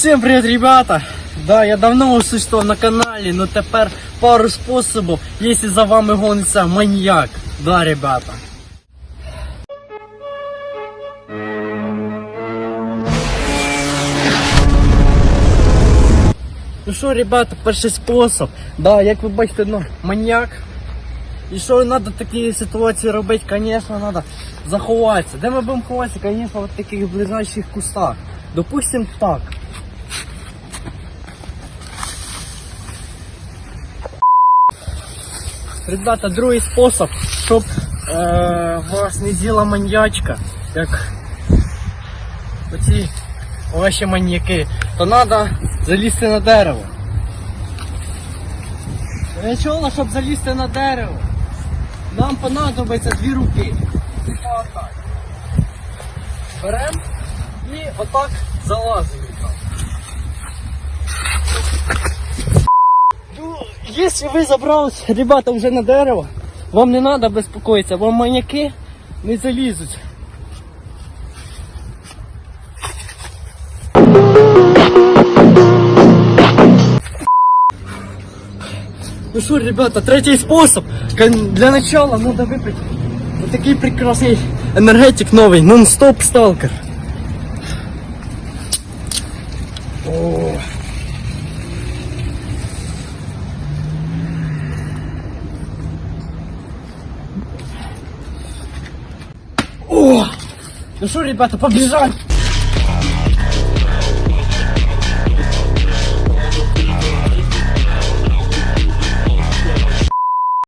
Всем привет, ребята! Да, я давно существував на каналі, но тепер пару способів, якщо за вами гониться маньяк. Да, ребята. Ну що, ребята, перший спосіб. Да, як ви бачите, ну, маньяк. І що треба в такій ситуації робити, звісно, треба заховатися. Де ми будемо ховатися? Звісно, в таких ближайших кустах. Допустим, так. Ребята, другий спосіб, щоб е, вас не з'їла маньячка, як оці ваші маньяки, то треба залізти на дерево. Ви чули, щоб залізти на дерево? Нам понадобиться дві руки. Беремо і отак залазимо. там. Ну, Если вы забрались, ребята, уже на дерево, вам не надо беспокоиться, вам маньяки не залізуть. Ну что, ребята, третий способ. Кон- Для начала надо выпить вот такой прекрасный энергетик новый, нон-стоп сталкер. О. О! Ну что, ребята, побежали!